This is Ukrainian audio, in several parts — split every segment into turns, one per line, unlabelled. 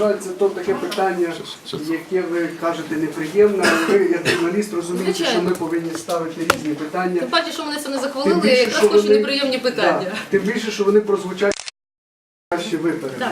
на жаль, це то таке питання, яке ви кажете неприємне, але ви, як журналіст, розумієте, що ми повинні ставити різні питання.
Тим паче, що мене сьогодні
Тим
захвалили,
більше,
я якраз
що вони-
неприємні питання.
Да, тим більше, що вони прозвучать краще випередити.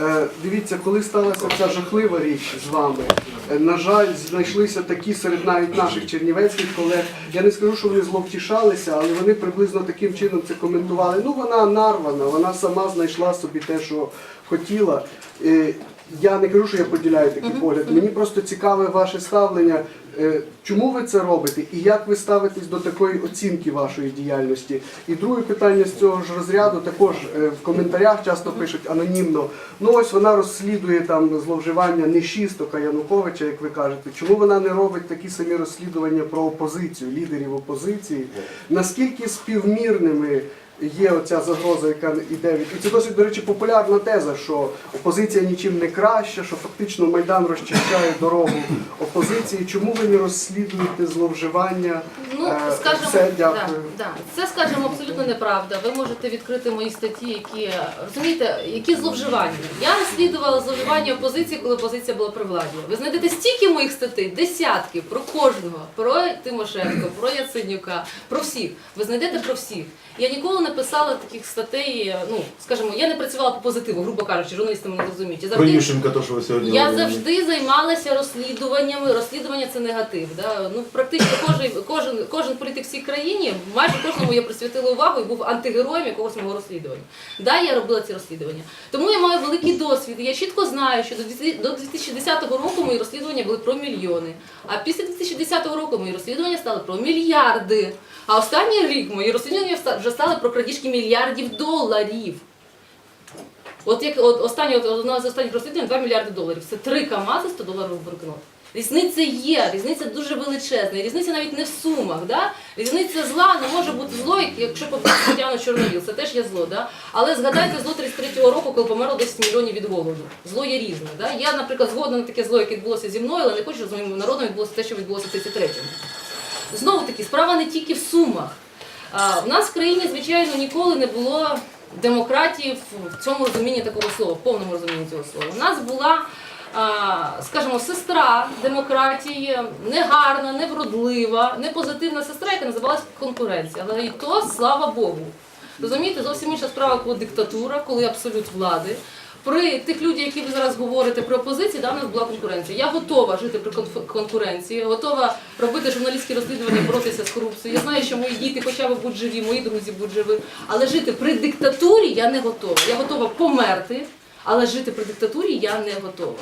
Е, дивіться, коли сталася ця жахлива річ з вами, е, на жаль, знайшлися такі серед навіть наших чернівецьких колег. Я не скажу, що вони зловтішалися, але вони приблизно таким чином це коментували. Ну вона нарвана, вона сама знайшла собі те, що хотіла. Е, я не кажу, що я поділяю такий погляд. Мені просто цікаве ваше ставлення. Е, Чому ви це робите і як ви ставитесь до такої оцінки вашої діяльності? І друге питання з цього ж розряду також е, в коментарях часто пишуть анонімно. Ну ось вона розслідує там зловживання не Януковича, як ви кажете. Чому вона не робить такі самі розслідування про опозицію, лідерів опозиції? Наскільки співмірними є оця загроза, яка йде від і це досить, до речі, популярна теза, що опозиція нічим не краща, що фактично майдан розчищає дорогу опозиції. Чому ви не розслідуєте зловживання?
Ну,
Е,
скажімо,
все, дякую.
Да, да. це скажімо абсолютно неправда. Ви можете відкрити мої статті, які розумієте, які зловживання. Я розслідувала зловживання опозиції, коли опозиція була при владі. Ви знайдете стільки моїх статей, десятки про кожного, про Тимошенко, про Яценюка, про всіх. Ви знайдете про всіх. Я ніколи не писала таких статей. Ну скажімо, я не працювала по позитиву, грубо кажучи, журналісти мене розуміють. Я
Про
завжди
Ющенка, то, що ви сьогодні
я завжди займалася розслідуваннями. Розслідування це негатив. Да? Ну практично кожен, кожен, кожен політик в цій країні, майже кожному я присвятила увагу і був антигероєм якогось мого розслідування. Да, я робила ці розслідування. Тому я маю великий досвід. і Я чітко знаю, що до 2010 року мої розслідування були про мільйони. А після 2010 року мої розслідування стали про мільярди. А останній рік мої розслідування вже стали про крадіжки мільярдів доларів. От як от останнє, от одна з останніх розслідувань 2 мільярди доларів. Це три КАМАЗи 100 доларових банкнот. Різниця є, різниця дуже величезна. Різниця навіть не в сумах. Да? Різниця зла не може бути зло, якщо Тетяну Чорновіл. Це теж є зло. Да? Але згадайте зло 33-го року, коли померло 10 мільйонів від голоду. Зло є різне. Да? Я, наприклад, згодна на таке зло, яке відбулося зі мною, але не хочу, з моїм народом відбулося те, що відбулося в 33-му. Знову таки, справа не тільки в сумах. В нас в країні, звичайно, ніколи не було демократії в- цьому розумінні такого слова, в повному розумінні цього слова. У нас була, скажімо, сестра демократії, негарна, невродлива, непозитивна сестра, яка називалась конкуренція. Але і то, слава Богу. Розумієте, зовсім інша справа, коли диктатура, коли абсолют влади. При тих людях, які ви зараз говорите про опозицію, да, в нас була конкуренція. Я готова жити при конкуренції, готова робити журналістські розслідування, боротися з корупцією. Я знаю, що мої діти хоча б будуть живі, мої друзі будуть живі. Але жити при диктатурі я не готова. Я готова померти, але жити при диктатурі я не готова.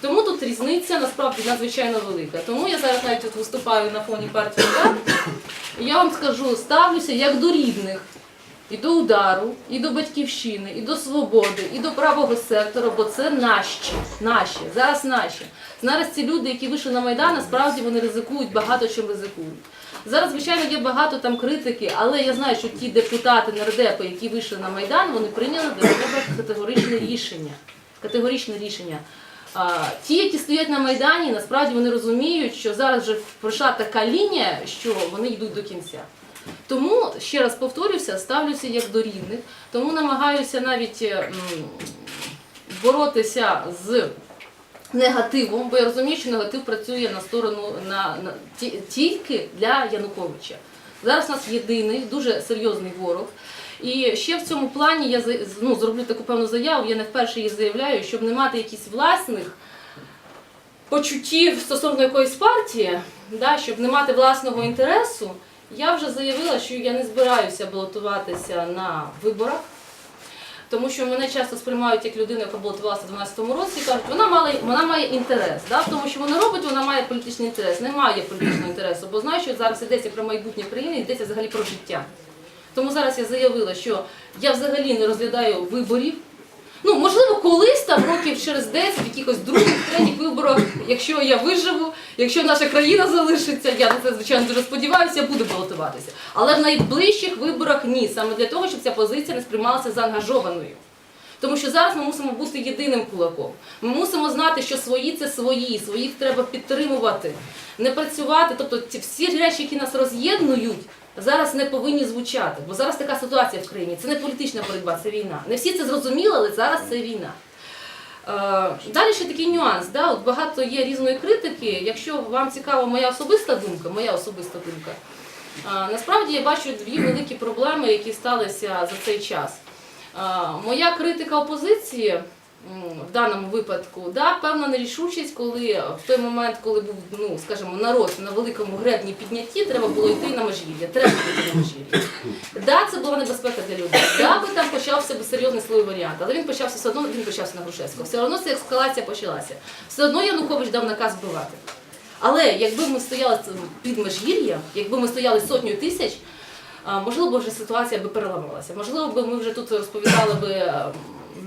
Тому тут різниця насправді надзвичайно велика. Тому я зараз навіть тут виступаю на фоні партії я вам скажу, ставлюся як до рідних. І до удару, і до батьківщини, і до свободи, і до правого сектора, бо це наші, наші, зараз наші. Зараз ці люди, які вийшли на Майдан, насправді вони ризикують, багато чим ризикують. Зараз, звичайно, є багато там критики, але я знаю, що ті депутати, нардепи, які вийшли на Майдан, вони прийняли для себе категоричне рішення. Категоричне рішення. А, ті, які стоять на Майдані, насправді вони розуміють, що зараз вже пройшла така лінія, що вони йдуть до кінця. Тому ще раз повторюся, ставлюся як до рівних, тому намагаюся навіть е, боротися з негативом, бо я розумію, що негатив працює на сторону на, на тільки для Януковича. Зараз у нас єдиний дуже серйозний ворог. І ще в цьому плані я ну, зроблю таку певну заяву, я не вперше її заявляю, щоб не мати якісь власних почуттів стосовно якоїсь партії, да, щоб не мати власного інтересу, я вже заявила, що я не збираюся балотуватися на виборах. Тому що мене часто сприймають як людину, яка балотувалася в 12-му році, і кажуть, вона мала вона має інтерес. Да? В тому, що вона робить, вона має політичний інтерес. Немає політичного інтересу, бо знаю, що зараз йдеться про майбутнє країни, йдеться взагалі про життя. Тому зараз я заявила, що я взагалі не розглядаю виборів. Ну, можливо, колись там років через 10, в якихось других, третіх виборах, якщо я виживу, якщо наша країна залишиться, я на це звичайно дуже сподіваюся, я буду балотуватися. Але в найближчих виборах ні, саме для того, щоб ця позиція не сприймалася заангажованою. Тому що зараз ми мусимо бути єдиним кулаком. Ми мусимо знати, що свої це свої, своїх треба підтримувати, не працювати. Тобто ці всі речі, які нас роз'єднують, зараз не повинні звучати. Бо зараз така ситуація в країні. Це не політична боротьба, це війна. Не всі це зрозуміли, але зараз це війна. Далі ще такий нюанс. Да? От багато є різної критики. Якщо вам цікава моя особиста думка, моя особиста думка, е, насправді я бачу дві великі проблеми, які сталися за цей час. Е, Моя критика опозиції в даному випадку, да, певна нерішучість, коли в той момент, коли був, ну скажімо, народ на великому гребні піднятті, треба було йти на межгір'я. Треба йти на межгір'я. Да, це була небезпека для людей. Да, би там почався би серйозний силовий варіант, але він почався все одно, він почався на Грушевського. Все одно ця ескалація почалася. Все одно Янукович дав наказ вбивати. Але якби ми стояли під межгір'ям, якби ми стояли сотню тисяч, можливо, вже ситуація би переламалася. Можливо, би ми вже тут розповідали би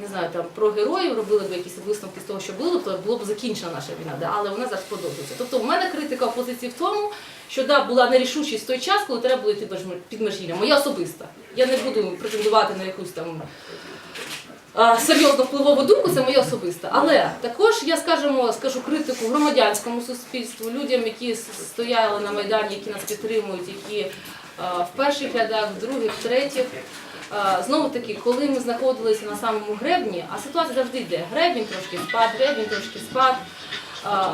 не знаю, там про героїв, робили б якісь висновки з того, що було, то було б закінчена наша війна, да? але вона зараз продовжується. Тобто, в мене критика опозиції в тому, що да, була нерішучість в той час, коли треба було йти під- під. Моя особиста. Я не буду претендувати на якусь там а, серйозну впливову думку, це моя особиста. Але також я скажімо, скажу критику громадянському суспільству, людям, які стояли на Майдані, які нас підтримують, які в перших рядах, в других, в третіх. А, Знову таки, коли ми знаходилися на самому гребні, а ситуація завжди йде. Гребінь трошки спад, гребінь трошки спад. А,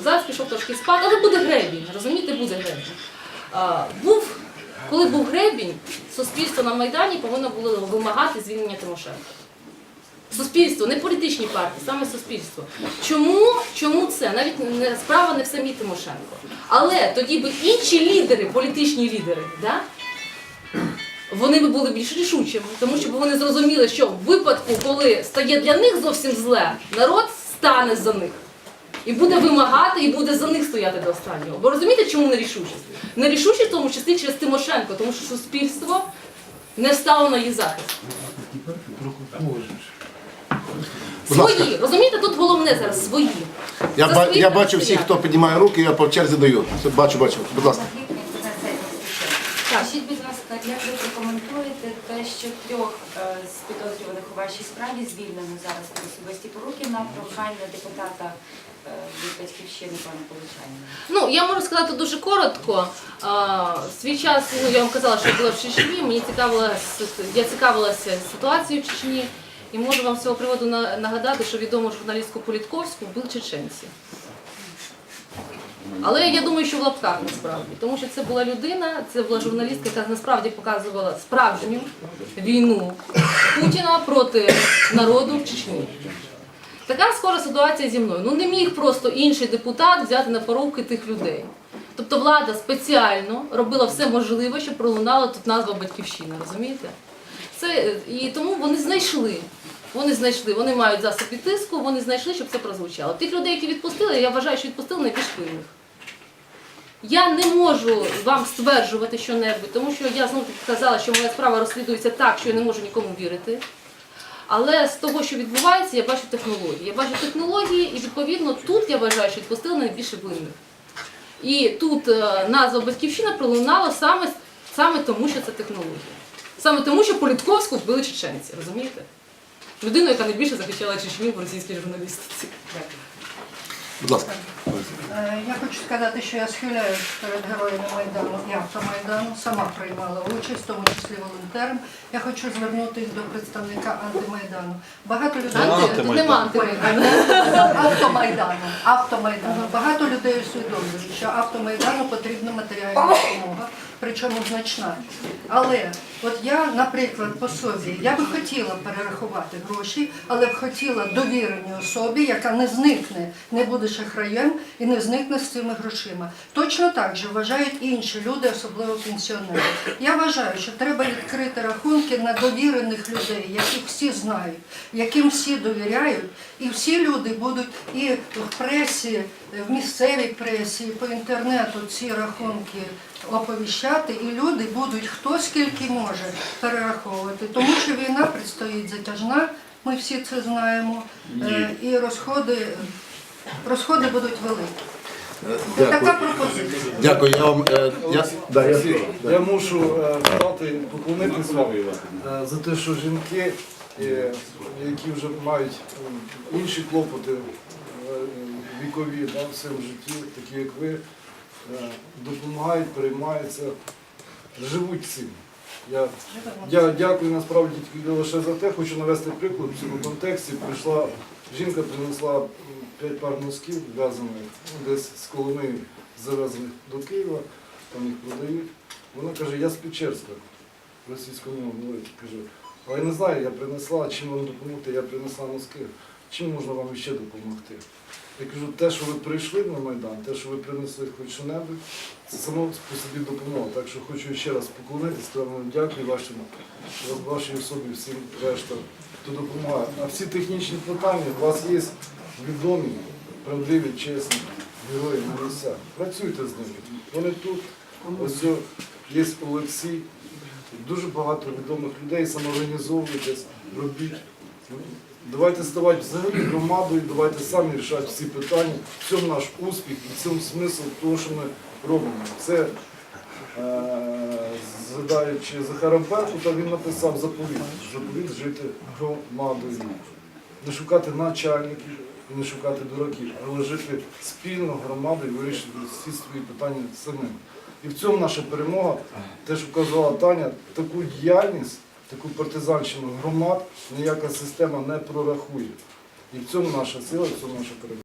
Зараз пішов трошки спад, але буде гребінь, розумієте, буде гребінь. Був, коли був гребінь, суспільство на Майдані повинно було вимагати звільнення Тимошенка. Суспільство, не політичні партії, саме суспільство. Чому, чому це? Навіть не справа не в самій Тимошенко. Але тоді би інші лідери, політичні лідери, да? Вони би були більш рішучими, тому що вони зрозуміли, що в випадку, коли стає для них зовсім зле, народ стане за них. І буде вимагати, і буде за них стояти до останнього. Бо розумієте, чому нерішучість? Нерішучість в тому числі через Тимошенко, тому що суспільство не стало на її захист. Свої, розумієте, тут головне зараз свої.
Я, ба- я бачу всіх, хто піднімає руки, я по черзі даю. Все, Бачу, бачу. Будь ласка.
Скажіть, будь ласка, як ви прокоментуєте те, що трьох е, з підозрюваних у вашій справі звільнено зараз про особисті поруки на прохання депутата е, від батьківщини пана Поличанина?
Ну, я можу сказати дуже коротко. А, свій час, ну я вам казала, що я була в Чечні, мені цікавилася, я цікавилася ситуацією в Чечні. І можу вам з цього приводу нагадати, що відому журналістку Політковську вбили чеченці. Але я думаю, що в лапках насправді, тому що це була людина, це була журналістка, яка насправді показувала справжню війну Путіна проти народу в Чечні. Така схожа ситуація зі мною. Ну не міг просто інший депутат взяти на поруки тих людей. Тобто влада спеціально робила все можливе, щоб пролунала тут назва Батьківщина, розумієте? Це, і тому вони знайшли. Вони знайшли, вони мають засоби тиску, вони знайшли, щоб це прозвучало. Тих людей, які відпустили, я вважаю, що відпустили найбільш винних. Я не можу вам стверджувати що-небудь, тому що я знову таки казала, що моя справа розслідується так, що я не можу нікому вірити. Але з того, що відбувається, я бачу технології. Я бачу технології, і відповідно тут я вважаю, що відпустили найбільше винних. І тут е, назва Батьківщина пролунала саме, саме тому, що це технологія. Саме тому, що Політковську вбили чеченці, розумієте? Людину, яка найбільше захищала Чечню в російській журналістиці.
Будь ласка.
Е, Я хочу сказати, що я схиляюсь перед героями Майдану і автомайдану, сама приймала участь, в тому числі волонтером. Я хочу звернутися до представника антимайдану. Багато людей
Анти, нема антимайдану.
автомайдану. Автомайдану. Багато людей усвідомлюють, що автомайдану потрібна матеріальна допомога, причому значна. Але от я, наприклад, по собі, я би хотіла перерахувати гроші, але б хотіла довіреній особі, яка не зникне, не буде шахраєм і не зникне з цими грошима. Точно так же вважають інші люди, особливо пенсіонери. Я вважаю, що треба відкрити рахунки на довірених людей, яких всі знають, яким всі довіряють, і всі люди будуть і в пресі, в місцевій пресі, і по інтернету ці рахунки оповіщати, і люди будуть хто скільки може перераховувати, тому що війна предстоїть затяжна, ми всі це знаємо, е, і розходи, розходи будуть великі. Це така пропозиція.
Дякую. Я вам. е, Я, да, я, да.
Я мушу е, поклонитися вам е, за те, що жінки, е, які вже мають інші клопоти е, вікові да, в своєму житті, такі як ви, е, допомагають, переймаються, живуть цим. Я, я дякую насправді тільки лише за те, хочу навести приклад в цьому контексті. Прийшла Жінка принесла п'ять пар носків в'язаних, десь з колони завезених до Києва, там їх продають. Вона каже, я з Печерська, російською мовою. Каже, а я не знаю, я принесла, чим вам допомогти, я принесла носки. Чим можна вам ще допомогти? Я кажу, те, що ви прийшли на Майдан, те, що ви принесли хоч що-небудь, це само по собі допомога. Так що хочу ще раз поклонитися, вам дякую вашим, вашій особі, всім решта, хто допомагає. А всі технічні питання у вас є відомі, правдиві, чесні герої на місцях. Працюйте з ними. Вони тут. Ось є Олексій. Дуже багато відомих людей, самоорганізовуйтесь, робіть. Давайте ставати взагалі громадою, давайте самі рішати всі питання. В цьому наш успіх і в цьому смисл того, що ми робимо. Це е, згадаючи Захара Беркута, він написав заповіт. Заповіт жити громадою. Не шукати начальників, не шукати дураків, але жити спільно громадою, вирішити всі свої питання самим. І в цьому наша перемога, те, що казала Таня, таку діяльність, таку партизанщину громад ніяка система не прорахує. І в цьому наша сила, в цьому наша перемога.